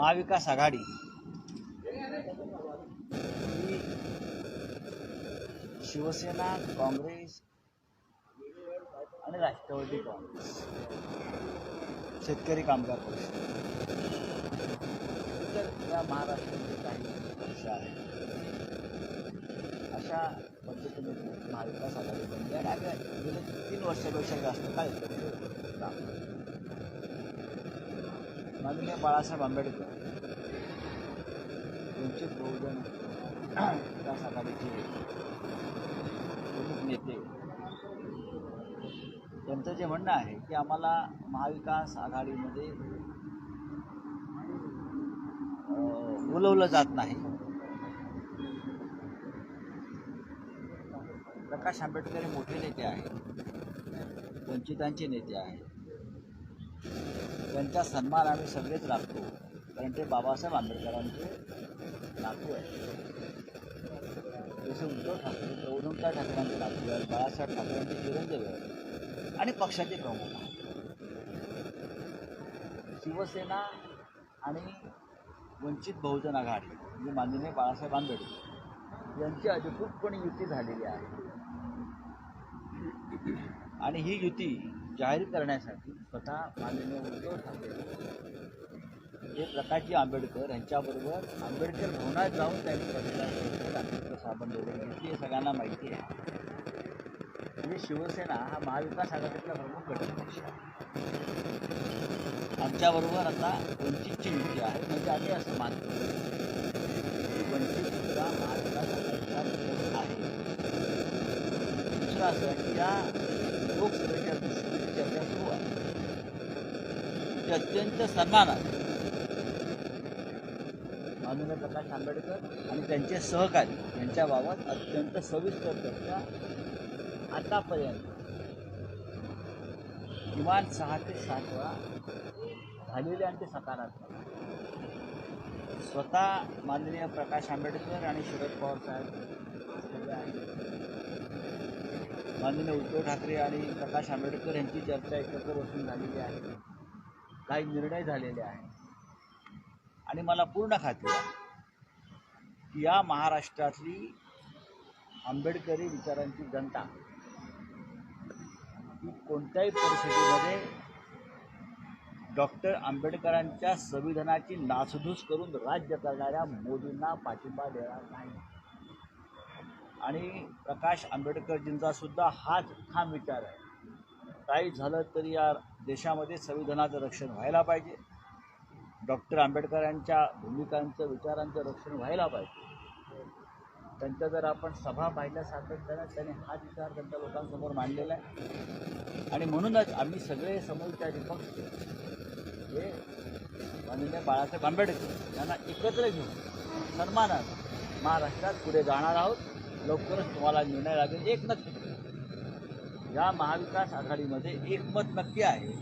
महाविकास आघाडी. शिवसेना काँग्रेस आणि राष्ट्रवादी काँग्रेस. शेतकरी कामगार पक्ष. तर या महाराष्ट्रामध्ये काही पक्ष आहेत. अशा पद्धतीने महाविकास आघाडी बनली आणि गेले तीन वर्षापेक्षा जास्त काय काम माननीय बाळासाहेब आंबेडकर. वंचित बहुजन विकास आघाडीचे प्रमुख नेते. त्यांचं जे म्हणणं आहे की आम्हाला महाविकास आघाडीमध्ये बोलवलं जात नाही. प्रकाश आंबेडकर हे मोठे नेते आहेत. वंचितांचे नेते आहेत. त्यांचा सन्मान आम्ही सगळेच राखतो. कारण ते बाबासाहेब आंबेडकरांचे नातू आहेत. जसे उद्धव ठाकरे प्रौढमता ठाकरेंचे नातू आहेत बाळासाहेब ठाकरेंचे चिरंजीव आहेत आणि पक्षाचे प्रमुख आहेत. शिवसेना आणि वंचित बहुजन आघाडी म्हणजे माननीय बाळासाहेब आंबेडकर यांची अधिकृतपणे युती झालेली आहे. आणि ही युती जाहीर करण्यासाठी स्वतः माननीय उद्धव ठाकरे हे प्रकाशजी आंबेडकर यांच्याबरोबर आंबेडकर भवनात जाऊन त्यांनी पक्षाचे साबण वगैरे घेतली. हे सगळ्यांना माहिती आहे. म्हणजे शिवसेना हा महाविकास आघाडीतला प्रमुख घटक पक्ष आहे. आमच्याबरोबर आता वंचितची युती आहे म्हणजे आम्ही असं मानतो वंचित सुद्धा महाविकास आघाडीचा घटक आहे. दुसरं असं की या लोकसभेच्या दृष्टीने चर्चा सुरू आहे ते अत्यंत सन्मानात माननीय प्रकाश आंबेडकर आणि त्यांचे सहकारी यांच्याबाबत अत्यंत सविस्तर चर्चा आतापर्यंत. किमान सहा ते सात वेळा झालेले आणि ते सकारात्मक. स्वतः माननीय प्रकाश आंबेडकर आणि शरद पवार साहेब माननीय उद्धव ठाकरे आणि प्रकाश आंबेडकर यांची चर्चा एकत्र बसून झालेली आहे. काही निर्णय झालेले आहेत. आणि मला पूर्ण खात्री आहे की या महाराष्ट्रातली आंबेडकरी विचारांची जनता ही कोणत्याही परिस्थितीमध्ये डॉक्टर आंबेडकरांच्या संविधानाची नासधूस करून राज्य करणाऱ्या मोदींना पाठिंबा देणार नाही. आणि प्रकाश आंबेडकरजींचा सुद्धा हाच ठाम विचार आहे. काही झालं तरी या देशामध्ये संविधानाचं रक्षण व्हायला पाहिजे. डॉक्टर आंबेडकरांच्या भूमिकांचं विचारांचं रक्षण व्हायला पाहिजे. त्यांच्या जर आपण सभा पाहिल्या सातत्यानं त्यांनी हाच विचार त्यांच्या लोकांसमोर मांडलेला आहे. आणि म्हणूनच आम्ही सगळे समोरच्या विपक्ष हे माननीय बाळासाहेब आंबेडकर यांना एकत्र घेऊन सन्मानात महाराष्ट्रात पुढे जाणार आहोत. लवकरच तुम्हाला निर्णय लागेल. एक नक्की. या महाविकास आघाडीमध्ये एकमत नक्की आहे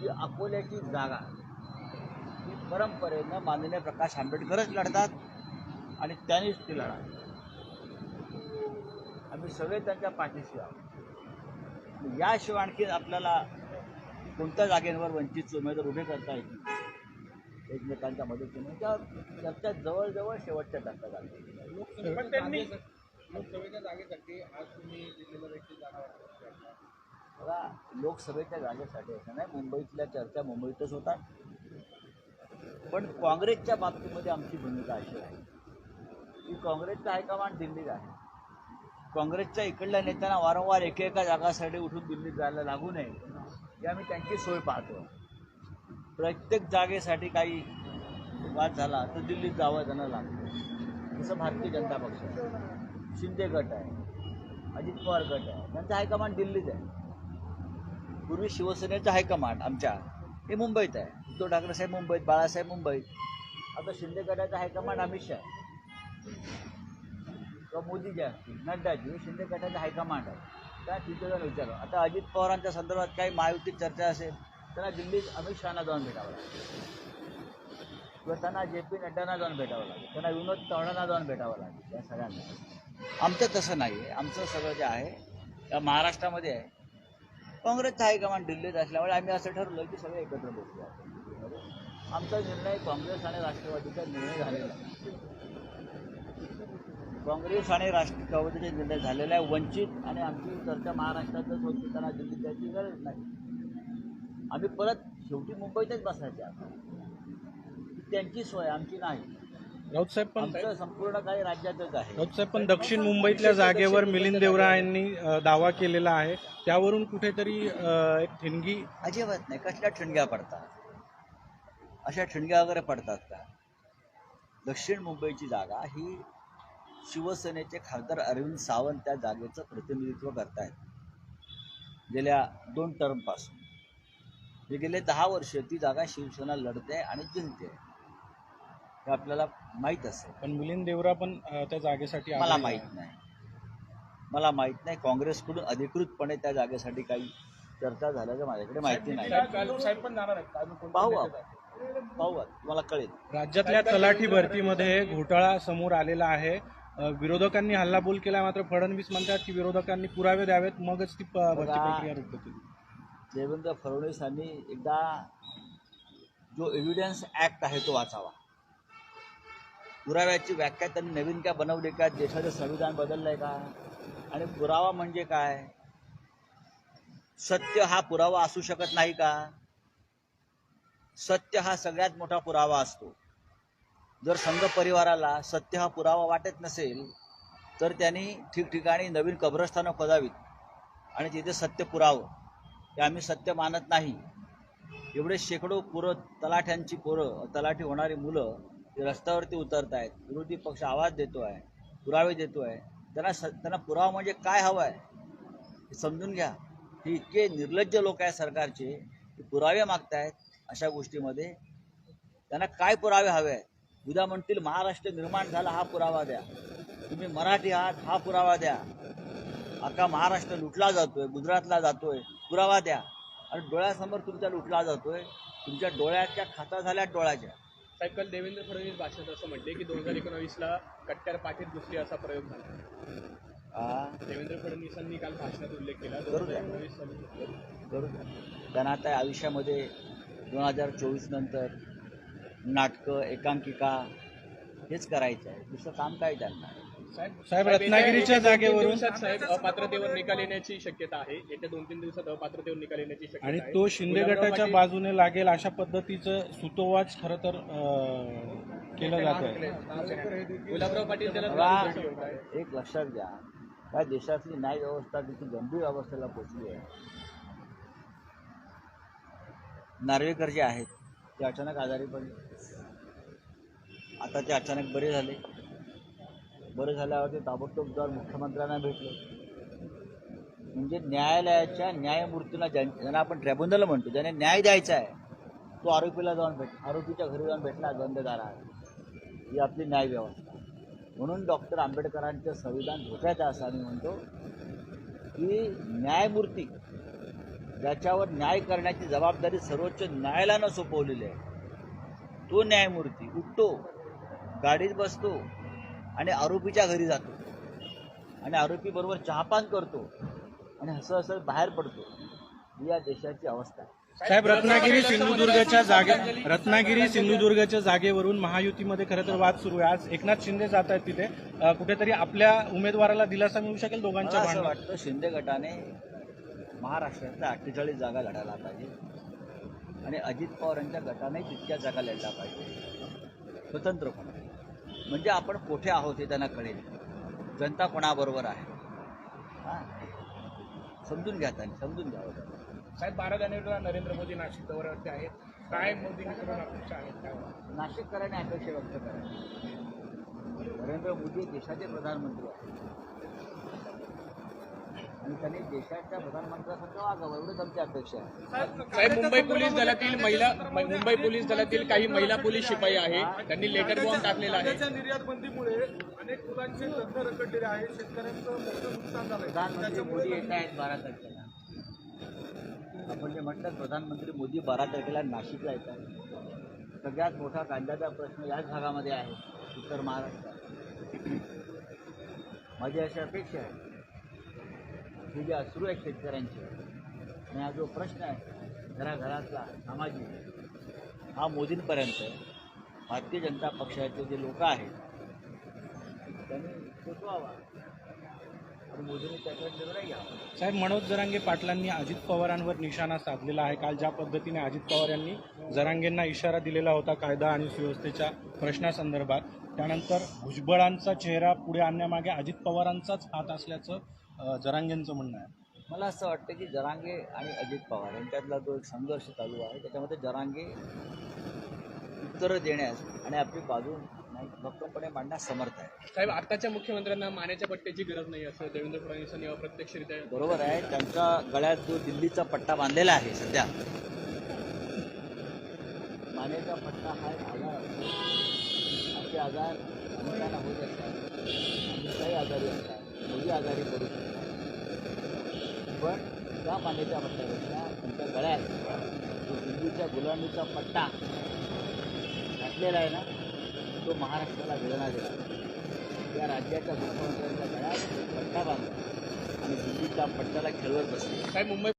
की अकोल्याची जागा ही परंपरेनं माननीय प्रकाश आंबेडकरच लढतात आणि त्यांनीच ती लढा आम्ही सगळे त्यांच्या पाठीशी आहोत. याशिवाय आणखी आपल्याला कोणत्या जागेवर वंचित उमेदवार उभे करता येतील? एकमेकांच्या मदतीने. त्या चर्चा जवळजवळ शेवटच्या टप्प्यात आले पण त्यांनी लोकसभेच्या जागेसाठी आज तुम्ही देखील लोकसभेच्या जागेसाठी असं नाही मुंबईतल्या चर्चा मुंबईतच होतात. पण काँग्रेसच्या बाबतीमध्ये आमची भूमिका अशी आहे. की काँग्रेसचा हायकमांड दिल्लीत आहे. काँग्रेसच्या इकडल्या नेत्यांना वारंवार एकेका जागासाठी उठून दिल्लीत जायला लागू नये या आम्ही त्यांची सोय पाहतो. प्रत्येक जागेसाठी काही वाद झाला तर दिल्लीत जावं त्यांना लागतं. जसं भारतीय जनता पक्ष शिंदे गट आहे अजित पवार गट आहे त्यांचा हायकमांड दिल्लीत आहे. पूर्वी शिवसेनेचं हायकमांड आमच्या हे मुंबईत आहे. उद्धव ठाकरे साहेब मुंबईत बाळासाहेब मुंबईत. आता शिंदे गटाचं हायकमांड अमित शहा किंवा मोदीजी असतील नड्डाजी शिंदे गटाचं हायकमांड आहे. त्या तिथे जाऊन विचारा. आता अजित पवारांच्या संदर्भात काही महायुतीत चर्चा असेल त्यांना दिल्लीत अमित शहाना जाऊन भेटावं लागेल. किंवा त्यांना जे पी नड्डांना जाऊन भेटावं लागेल. त्यांना विनोद चव्हाणांना जाऊन भेटावं लागेल या सगळ्यांना. आमचं तसं नाही आहे. आमचं सगळं जे आहे त्या महाराष्ट्रामध्ये आहे. काँग्रेस हायकमांड दिल्लीत असल्यामुळे आम्ही असं ठरवलं की सगळे एकत्र बसूया. आमचा निर्णय काँग्रेस आणि राष्ट्रवादीचा निर्णय झालेला आहे. काँग्रेस आणि राष्ट्रवादीचा निर्णय झालेला आहे वंचित आणि आमची चर्चा महाराष्ट्रातच होती त्यांना दिल्लीत द्यायची गरज नाही. आम्ही परत शेवटी मुंबईतच बसायचे आता त्यांची सोय आमची नाही. राऊत साहेब पण आमचं संपूर्ण काही राज्यातच आहे. राऊत साहेब पण दक्षिण मुंबईतल्या जागेवर मिलिंद देवरा यांनी दावा केलेला आहे. त्यावरून कुठेतरी अ, एक ठिणगी अजिबात नाही. कसल्या ठिणग्या पडतात? अशा ठिणग्या वगैरे पडतात का? दक्षिण मुंबईची जागा ही शिवसेनेचे खासदार अरविंद सावंत त्या जागेचं प्रतिनिधित्व करतायत. गेल्या दोन टर्मपासून हे गेले दहा वर्ष ती जागा शिवसेना लढते आणि जिंकते. हे आपल्याला माहीत असेल. पण मिलिंद देवरा पण अ, त्या जागेसाठी मला आग्रही माहीत आहे. नाही. मला माहीत नाही. काँग्रेसकडून अधिकृतपणे त्या जागेसाठी काही चर्चा झाल्याचं माझ्याकडे माहिती नाही. पाहू आपण. पाहू आपण. तुम्हाला कळेल. राज्यातल्या तलाठी भरतीमध्ये घोटाळा समोर आलेला आहे. अ, विरोधकांनी हल्लाबोल केला मात्र फडणवीस म्हणतात की विरोधकांनी पुरावे द्यावेत मगच ती प- भरती बघा. प्रक्रिया रद्द केली. देवेंद्र फडणवीसांनी एकदा जो एव्हिडन्स ॲक्ट आहे तो वाचावा. पुराव्याची व्याख्या त्यांनी नवीन काय बनवली का? देशाचं संविधान बदललं आहे का? आणि पुरावा म्हणजे काय? सत्य हा पुरावा असू शकत नाही का? सत्य हा सगळ्यात मोठा पुरावा असतो. जर संघ परिवाराला सत्य हा पुरावा वाटत नसेल तर त्यांनी ठिकठिकाणी नवीन कब्रस्थानं खोदावीत. आणि तिथे सत्य पुरावं हे आम्ही सत्य मानत नाही. एवढे शेकडो पोरं तलाठ्यांची पोरं तलाठी होणारी मुलं रस्त्यावरती उतरत आहेत विरोधी पक्ष आवाज देतो आहे पुरावे देतो आहे त्यांना स त्यांना पुरावा म्हणजे काय हवं आहे हे समजून घ्या. हे इतके निर्लज्ज लोक आहेत सरकारचे की पुरावे मागतायत अशा गोष्टीमध्ये. त्यांना काय पुरावे हवे आहेत उद्या म्हणतील महाराष्ट्र निर्माण झाला हा पुरावा द्या. तुम्ही मराठी आहात हा पुरावा द्या. अख्खा महाराष्ट्र लुटला जातोय गुजरातला जातोय पुरावा द्या. आणि डोळ्यासमोर तुमच्या लुटला जातोय तुमच्या डोळ्याच्या खाता झाल्या डोळ्याच्या. साहेब काल देवेंद्र फडणवीस भाषणात असं म्हटले की दोन हजार एकोणावीसला कट्ट्यार पाठीत दुसरी असा प्रयोग झाला. देवेंद्र फडणवीसांनी काल भाषणात उल्लेख केला. दोन हजार. एकोणावीस साली करू द्या त्यांना आता आयुष्यामध्ये दोन हजार चोवीस नंतर नाटकं एकांकिका हेच करायचं आहे. दुसरं काम काय त्यांना साहेब, रत्नागिरीच्या जागेवरून- साहेब अपात्रतेवर निकाल येण्याची शक्यता आहे. येत्या दोन तीन दिवसात अपात्रतेवर निकाल येण्याची शक्यता आणि तो शिंदे गटाच्या बाजूने लागेल अशा पद्धतीचं सुतोवाच खरं तर केलं जात आहे. गुलाबराव पाटील त्याला. एक लक्षात घ्या. काय देशातली न्याय व्यवस्था किती गंभीर अवस्थेला पोचली आहे? नार्वेकर जे आहेत ते अचानक आजारी पडले. आता ते अचानक बरे झाले. बरं झाल्यावरती ताबडतोब जाऊन मुख्यमंत्र्यांना भेटले. म्हणजे न्यायालयाच्या न्यायमूर्तीला ज्यां ज्यांना आपण ट्रिब्युनल म्हणतो ज्याने न्याय द्यायचा आहे तो आरोपीला जाऊन भेट आरोपीच्या घरी जाऊन भेटला बंददारात ही आपली न्याय व्यवस्था. म्हणून डॉक्टर आंबेडकरांचं संविधान धोक्यात आहे असं आम्ही म्हणतो की न्यायमूर्ती ज्याच्यावर न्याय करण्याची जबाबदारी सर्वोच्च न्यायालयानं सोपवलेली आहे तो न्यायमूर्ती उठतो गाडीत बसतो आणि आरोपीच्या घरी जातो. आणि आरोपीबरोबर चहापान करतो आणि हसं हसत बाहेर पडतो. ही या देशाची अवस्था आहे. साहेब रत्नागिरी सिंधुदुर्गच्या जागे रत्नागिरी सिंधुदुर्गच्या जागेवरून महायुतीमध्ये खरं तर वाद सुरू आहे. आज एकनाथ शिंदे जात आहेत तिथे. अ, कुठेतरी आपल्या उमेदवाराला दिलासा मिळू शकेल मला दोघांच्या असं भांडणात? वाटतं शिंदे गटाने महाराष्ट्रातल्या अठ्ठेचाळीस जागा लढायला पाहिजे. आणि अजित पवार यांच्या गटाने तितक्या जागा लढल्या पाहिजे. स्वतंत्रपणे. म्हणजे आपण कोठे आहोत हे त्यांना कळेल. जनता कोणाबरोबर आहे? हा. समजून घ्या त्यांनी समजून घ्यावं. साहेब बारा जानेवारीला नरेंद्र मोदी नाशिक दौऱ्यावरती आहेत. काय मोदींकडून अपेक्षा आहेत नाशिककरांनी अपेक्षा व्यक्त करावी. नरेंद्र मोदी देशाचे प्रधानमंत्री आहेत. आणि त्यांनी देशाच्या प्रधानमंत्र्यासारखं वागावं एवढंच आमची अपेक्षा आहे. साहेब मुंबई पोलीस दलातील महिला मुंबई पोलीस दलातील काही महिला पोलीस शिपाई आहेत त्यांनी लेटर बॉम्ब टाकलेला आहे. निर्यात बंदीमुळे अनेक मुलांचे धंदे रखडलेले आहेत शेतकऱ्यांचं मोठं नुकसान झालंय. प्रधानमंत्री मोदी येत आहेत बारा तारखेला. आपण जे म्हटलं प्रधानमंत्री मोदी बारा तारखेला नाशिकला येत आहेत. सगळ्यात मोठा कांद्याचा प्रश्न याच भागामध्ये आहे उत्तर महाराष्ट्रात. माझी अशी अपेक्षा आहे. हे जे अश्रू आहेत शेतकऱ्यांचे. आणि हा जो प्रश्न आहे घराघरातला सामाजिक हा मोदींपर्यंत भारतीय जनता पक्षाचे जे लोक आहेत त्यांनी पोचवावा साहेब मनोज जरांगे पाटलांनी अजित पवारांवर निशाणा साधलेला आहे. काल ज्या पद्धतीने अजित पवार यांनी जरांगेंना इशारा दिलेला होता कायदा आणि सुव्यवस्थेच्या प्रश्नासंदर्भात त्यानंतर भुजबळांचा चेहरा पुढे आणण्यामागे अजित पवारांचाच हात असल्याचं जरांगेंचं म्हणणं आहे. मला असं वाटतं की जरांगे आणि अजित पवार यांच्यातला जो एक संघर्ष चालू आहे त्याच्यामध्ये जरांगे उत्तरं देण्यास आणि आपली बाजू नाही भक्कमपणे मांडण्यास समर्थ आहे. साहेब आताच्या मुख्यमंत्र्यांना मानेच्या पट्ट्याची गरज नाही असं देवेंद्र फडणवीस यांनी अप्रत्यक्षरित्या बरोबर आहे त्यांच्या गळ्यात जो दिल्लीचा पट्टा बांधलेला आहे सध्या मानेचा पट्टा हा एक आजार असे आजार अनेकांना होत असतात. अनेकही आजारी असतात मोदी आजारी पाण्याच्या पट्ट्यापेक्षा तुमच्या गळ्यात. जो दिल्लीच्या गुलामीचा पट्टा घातलेला आहे ना तो महाराष्ट्राला वेदना दिला या राज्याच्या मुख्यमंत्र्यांच्या गळ्यात पट्टा बांधला आणि दिल्लीच्या पट्ट्याला खेळवत बसले. काय मुंबई